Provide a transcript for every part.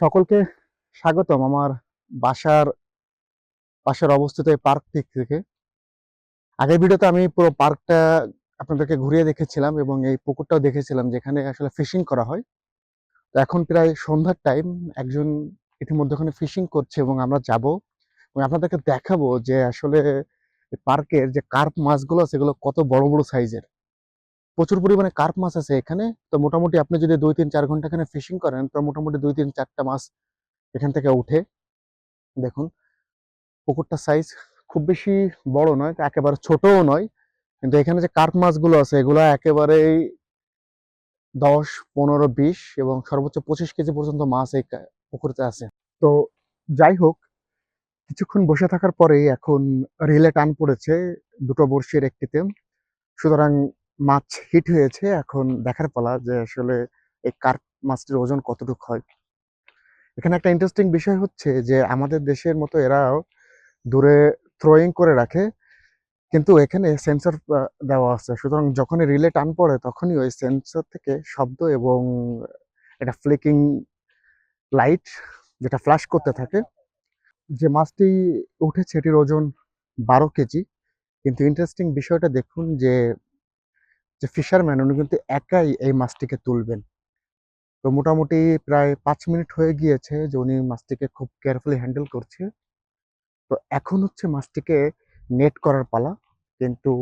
সকলকে স্বাগতম আমার বাসার পাশের অবস্থিত এই পার্ক থেকে। আগের ভিডিওতে আমি পুরো পার্কটা আপনাদেরকে ঘুরিয়ে দেখেছিলাম এবং এই পুকুরটাও দেখেছিলাম যেখানে আসলে ফিশিং করা হয়। তো এখন প্রায় সন্ধ্যার টাইম একজন ইতিমধ্যে ওখানে ফিশিং করছে এবং আমরা যাব এবং আপনাদেরকে দেখাবো যে আসলে পার্কের যে কার্প মাছগুলো, সেগুলো কত বড় বড় সাইজের প্রচুর পরিমাণে কার্প মাছ আছে এখানে। তো মোটামুটি আপনি যদি দুই তিন চার ঘণ্টা এখানে ফিশিং করেন, তো মোটামুটি দুই তিন চারটা মাছ এখান থেকে উঠে দেখুন পুকুরটার সাইজ খুব বেশি বড় নয়, একেবারে ছোটও নয়। কিন্তু এখানে যে কার্প মাছগুলো আছে, এগুলো একেবারেই দশ, পনেরো, বিশ এবং সর্বোচ্চ পঁচিশ কেজি পর্যন্ত মাছ এই পুকুরতে আছে। তো যাই হোক, কিছুক্ষণ বসে থাকার পরেই এখন রিলে টান পড়েছে দুটো বড়শির একটিতে। সুতরাং মাছ হিট হয়েছে, এখন দেখার পালা যে আসলে এই কার্প মাছটির ওজন কতটুকু হয়। এখানে একটা ইন্টারেস্টিং বিষয় হচ্ছে যে আমাদের দেশের মতো এরাও দূরে থ্রোয়িং করে রাখে, কিন্তু এখানে সেন্সর দেওয়া আছে। সুতরাং যখনই রিলে টান পড়ে, তখনই ওই সেন্সর থেকে শব্দ এবং এটা ফ্লিকিং লাইট যেটা ফ্ল্যাশ করতে থাকে, যে মাছটি উঠেছে এটির ওজন বারো কেজি। কিন্তু ইন্টারেস্টিং বিষয়টা দেখুন যে যে ফিশারম্যান উনি কিন্তু একাই এই মাছটিকে তুলবেন। তো মোটামুটি প্রায় পাঁচ মিনিট হয়ে গিয়েছে যে উনি মাছটিকে খুব কেয়ারফুলি হ্যান্ডেল করছে। তো এখন হচ্ছে মাছটিকে নেট করার পালা। কিন্তু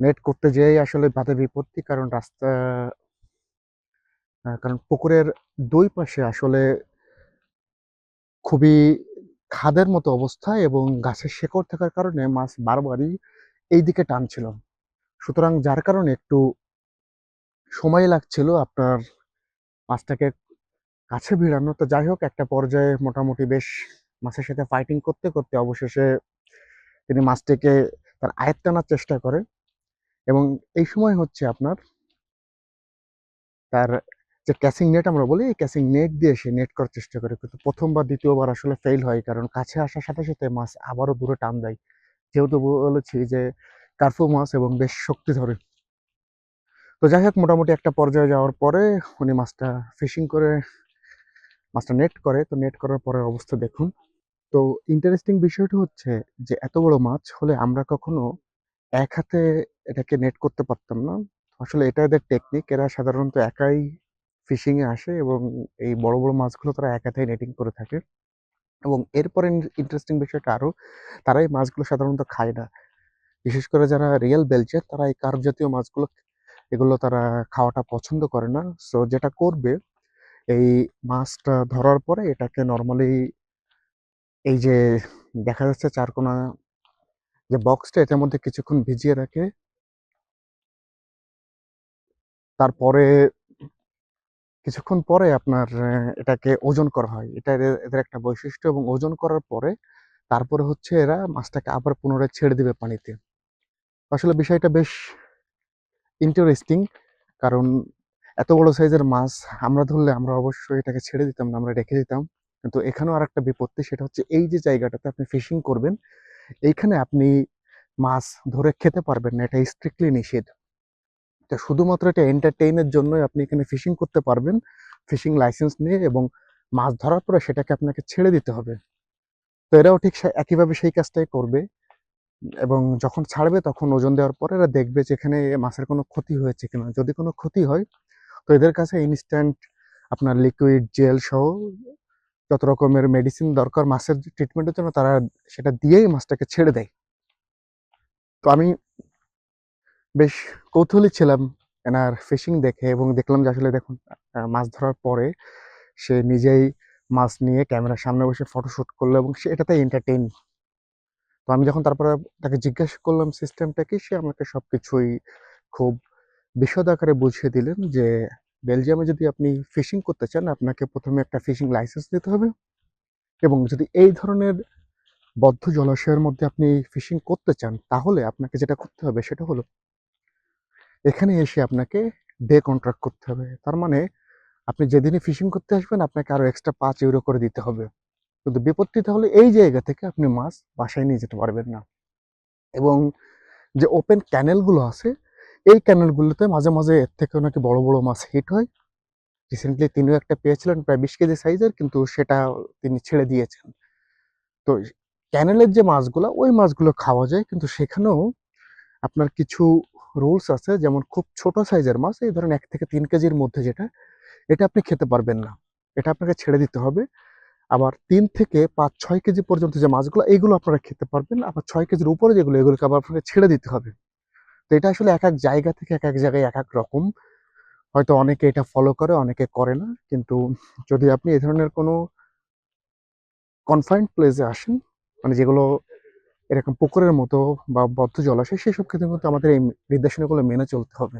নেট করতে যেয়েই আসলে বাধা বিপত্তি, কারণ রাস্তা কারণ পুকুরের দুই পাশে আসলে খুবই খাদের মতো অবস্থা এবং গাছের শেকড় থাকার কারণে মাছ বারবারই এই দিকে টানছিল। সুতরাং যার কারণে একটু সময় লাগছিল আপনার মাছটাকে কাছে ভিড়ানো। তো যাই হোক, একটা পর্যায়ে মোটামুটি বেশ মাছের সাথে ফাইটিং করতে করতে অবশেষে তিনি মাছটিকে তার আয়ের টানার চেষ্টা করে এবং এই সময় হচ্ছে আপনার তার যে ক্যাসিং নেট আমরা বলি, এই ক্যাসিং নেট দিয়ে সে নেট করার চেষ্টা করে। কিন্তু প্রথম বা দ্বিতীয়বার আসলে ফেল হয়, কারণ কাছে আসার সাথে সাথে মাছ আবারও দূরে টান দেয়। যেহেতু বলেছি যে কার্ফু মাছ এবং বেশ শক্তি ধরে তো যাই হোক, মোটামুটি একটা পর্যায়ে যাওয়ার পরে উনি মাছটা ফিশিং করে, মাছটা নেট করে। তো নেট করার পরে অবস্থা দেখুন। তো ইন্টারেস্টিং বিষয়টা হচ্ছে যে, এত বড় মাছ হলে আমরা কখনো এক হাতে এটাকে নেট করতে পারতাম না। আসলে এটা এদের টেকনিক এরা সাধারণত একাই ফিশিংয়ে আসে এবং এই বড় বড় মাছগুলো তারা এক হাতেই নেটিং করে থাকে। এবং এরপরে ইন্টারেস্টিং বিষয়টা আরও, তারা এই মাছগুলো সাধারণত খায় না। বিশেষ করে যারা রিয়েল বেলচে তারা এই কার্প জাতীয় মাছগুলো এগুলো তারা খাওয়াটা পছন্দ করে না। সো যেটা করবে, এই মাছটা ধরার পরে এটাকে নর্মালি এই যে দেখা যাচ্ছে চারকোনা যে বক্সটা এটার মধ্যে কিছুক্ষণ ভিজিয়ে রাখে তারপরে কিছুক্ষণ পরে আপনার এটাকে ওজন করা হয়। এটা এদের একটা বৈশিষ্ট্য এবং ওজন করার পরে তারপরে হচ্ছে এরা মাছটাকে আবার পুনরায় ছেড়ে দিবে পানিতে। আসলে বিষয়টা বেশ ইন্টারেস্টিং কারণ এত বড় সাইজের মাছ আমরা ধরলে আমরা অবশ্যই এটাকে ছেড়ে দিতাম না, আমরা রেখে দিতাম। কিন্তু এখানেও আর একটা বিপত্তি, সেটা হচ্ছে এই যে জায়গাটাতে আপনি ফিশিং করবেন, এইখানে আপনি মাছ ধরে খেতে পারবেন না, এটা স্ট্রিক্টলি নিষেধ। তো শুধুমাত্র এটা এন্টারটেইনের জন্যই আপনি এখানে ফিশিং করতে পারবেন ফিশিং লাইসেন্স নিয়ে এবং মাছ ধরার পরে সেটাকে আপনাকে ছেড়ে দিতে হবে। তো এরাও ঠিক একইভাবে সেই কাজটাই করবে। এবং যখন ছাড়বে তখন ওজন দেওয়ার পরে এরা দেখবে যে এখানে মাছের কোনো ক্ষতি হয়েছে কিনা। যদি কোনো ক্ষতি হয়, তো এদের কাছে ইনস্ট্যান্ট আপনার লিকুইড জেল সহ যত রকমের মেডিসিন দরকার মাছের ট্রিটমেন্টের জন্য, তারা সেটা দিয়েই মাছটাকে ছেড়ে দেয়। তো আমি বেশ কৌতূহলী ছিলাম এনার ফিশিং দেখে এবং দেখলাম যে আসলে দেখুন মাছ ধরার পরে সে নিজেই মাছ নিয়ে ক্যামেরার সামনে বসে ফটোশুট করল এবং সে এটাতে এন্টারটেইন তো আমি যখন তারপরে তাকে জিজ্ঞাসা করলাম সিস্টেমটা কি, সে আমাকে সবকিছুই খুব বিশদ আকারে বুঝিয়ে দিলেন যে, বেলজিয়ামে যদি আপনি ফিশিং করতে চান, আপনাকে প্রথমে একটা ফিশিং লাইসেন্স নিতে হবে এবং যদি এই ধরনের বদ্ধ জলাশয়ের মধ্যে আপনি ফিশিং করতে চান, তাহলে আপনাকে যেটা করতে হবে সেটা হলো এখানে এসে আপনাকে ডে কন্ট্রাক্ট করতে হবে। তার মানে আপনি যেদিনই ফিশিং করতে আসবেন, আপনাকে আরও এক্সট্রা পাঁচ ইউরো করে দিতে হবে। কিন্তু বিপত্তি তাহলে এই জায়গা থেকে আপনি মাছ বাসায় নিয়ে যেতে পারবেন না। এবং যে ওপেন ক্যানেলগুলো আছে, এই ক্যানেলগুলোতে মাঝে মাঝে এর থেকেও নাকি বড় বড় মাছ হিট হয়। রিসেন্টলি তিনিও একটা পেয়েছিলেন, প্রায় বিশ কেজি সাইজের কিন্তু সেটা তিনি ছেড়ে দিয়েছেন। তো ক্যানেলের যে মাছগুলো, ওই মাছগুলো খাওয়া যায়, কিন্তু সেখানেও আপনার কিছু রুলস আছে, যেমন খুব ছোট সাইজের মাছ, এই ধরেন এক থেকে তিন কেজির মধ্যে যেটা, এটা আপনি খেতে পারবেন না। এটা আপনাকে ছেড়ে দিতে হবে। আবার তিন থেকে পাঁচ, ছয় কেজি পর্যন্ত যে মাছগুলো, এইগুলো আপনারা খেতে পারবেন। আবার ছয় কেজির উপরে যেগুলো, এগুলোকে আবার আপনাকে ছেড়ে দিতে হবে। তো এটা আসলে এক এক জায়গা থেকে এক এক জায়গায় এক এক রকম। হয়তো অনেকে এটা ফলো করে, অনেকে করে না। কিন্তু যদি আপনি এ ধরনের কোনো কনফাইন্ড প্লেসে আসেন মানে যেগুলো এরকম পুকুরের মতো বা বদ্ধ জলাশয়, সেসব ক্ষেত্রে কিন্তু আমাদের এই নির্দেশনাগুলো মেনে চলতে হবে।